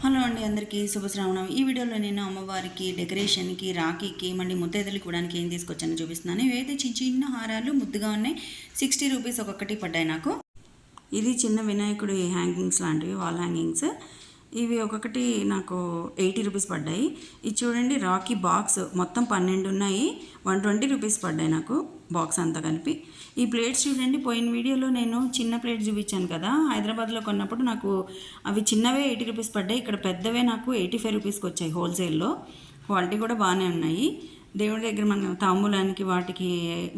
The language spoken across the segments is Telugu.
హలో అండి అందరికీ శుభశ్రావణం. ఈ వీడియోలో నేను అమ్మవారికి డెకరేషన్కి రాఖీకి మళ్ళీ ముత్తైదులు ఇవ్వడానికి ఏం తీసుకొచ్చానో చూపిస్తున్నాను. ఇవైతే చిన్న చిన్న హారాలు ముద్దుగా ఉన్నాయి. సిక్స్టీ రూపీస్ ఒక్కొక్కటి పడ్డాయి నాకు. ఇది చిన్న వినాయకుడి హ్యాంగింగ్స్ లాంటివి వాల్ హ్యాంగింగ్స్. ఇవి ఒక్కొక్కటి నాకు ఎయిటీ రూపీస్ పడ్డాయి. ఇది చూడండి రాఖీ బాక్స్ మొత్తం పన్నెండు ఉన్నాయి. వన్ ట్వంటీ రూపీస్ పడ్డాయి నాకు. బాక్స్ అంతా కలిపి. ఈ ప్లేట్స్ చూడండి పోయిన వీడియోలో నేను చిన్న ప్లేట్ చూపించాను కదా హైదరాబాద్లో కొన్నప్పుడు నాకు అవి చిన్నవే ఎయిటీ రూపీస్ పడ్డాయి ఇక్కడ పెద్దవే నాకు ఎయిటీ ఫైవ్ రూపీస్కి వచ్చాయి హోల్సేల్లో. క్వాలిటీ కూడా బాగానే ఉన్నాయి. దేవుడి దగ్గర మనం తాంబూలానికి వాటికి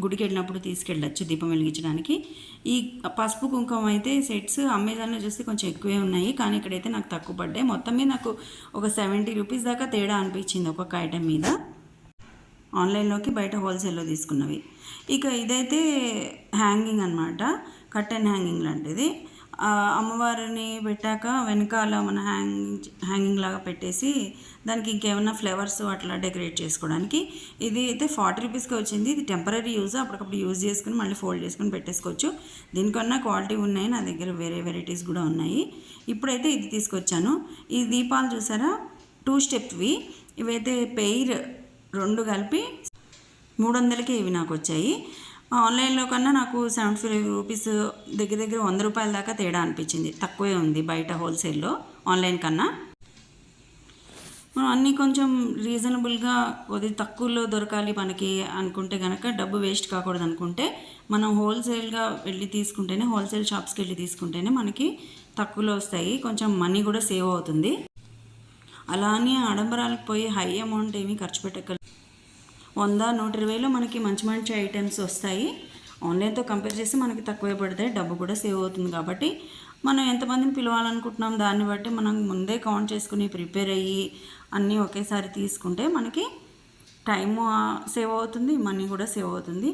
గుడికి వెళ్ళినప్పుడు తీసుకెళ్ళచ్చు దీపం వెలిగించడానికి. ఈ పసుపు కుంకుమ అయితే సెట్స్ అమెజాన్లో చూస్తే కొంచెం ఎక్కువే ఉన్నాయి కానీ ఇక్కడైతే నాకు తక్కువ పడ్డాయి. మొత్తం మీద నాకు ఒక సెవెంటీ రూపీస్ దాకా తేడా అనిపించింది ఒక్కొక్క ఐటెం మీద. ఆన్లైన్లోకి బయట హోల్సేల్లో తీసుకున్నవి. ఇక ఇదైతే హ్యాంగింగ్ అనమాట కట్టెన్ హ్యాంగింగ్ లాంటిది. అమ్మవారిని పెట్టాక వెనకాల మన హ్యాంగింగ్ హ్యాంగింగ్ లాగా పెట్టేసి దానికి ఇంకేమైనా ఫ్లేవర్స్ అట్లా డెకరేట్ చేసుకోవడానికి. ఇది అయితే ఫార్టీ రూపీస్కి వచ్చింది. ఇది టెంపరీ యూజ్. అప్పటికప్పుడు యూజ్ చేసుకుని మళ్ళీ ఫోల్డ్ చేసుకుని పెట్టేసుకోవచ్చు. దీనికన్నా క్వాలిటీ ఉన్నాయి. నా దగ్గర వేరే వెరైటీస్ కూడా ఉన్నాయి. ఇప్పుడైతే ఇది తీసుకొచ్చాను. ఈ దీపాలు చూసారా? టూ స్టెప్వి ఇవైతే పెయిర్ రెండు కలిపి మూడు వందలకి ఇవి నాకు వచ్చాయి ఆన్లైన్లో కన్నా నాకు సెవెంటీ ఫైవ్ రూపీస్ దగ్గర దగ్గర వంద రూపాయల దాకా తేడా అనిపించింది. తక్కువే ఉంది బయట హోల్సేల్లో ఆన్లైన్ కన్నా. మనం అన్నీ కొంచెం రీజనబుల్గా కొద్ది తక్కువలో దొరకాలి మనకి అనుకుంటే కనుక డబ్బు వేస్ట్ కాకూడదు అనుకుంటే మనం హోల్సేల్గా వెళ్ళి తీసుకుంటేనే హోల్సేల్ షాప్స్కి వెళ్ళి తీసుకుంటేనే మనకి తక్కువలో వస్తాయి. కొంచెం మనీ కూడా సేవ్ అవుతుంది. అలా అని ఆడంబరాలకు పోయి హై అమౌంట్ ఏమీ ఖర్చు పెట్టగల వంద నూట ఇరవైలో మనకి మంచి మంచి ఐటమ్స్ వస్తాయి. ఆన్లైన్తో కంపేర్ చేసి మనకి తక్కువే పడతాయి డబ్బు కూడా సేవ్ అవుతుంది కాబట్టి మనం ఎంతమందిని పిలవాలనుకుంటున్నాం దాన్ని బట్టి మనం ముందే కౌంట్ చేసుకుని ప్రిపేర్ అయ్యి అన్నీ ఒకేసారి తీసుకుంటే మనకి టైము సేవ్ అవుతుంది మనీ కూడా సేవ్ అవుతుంది.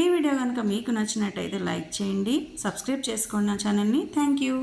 ఈ వీడియో కనుక మీకు నచ్చినట్టయితే లైక్ చేయండి సబ్స్క్రైబ్ చేసుకోండి నా ఛానల్ని థ్యాంక్ యూ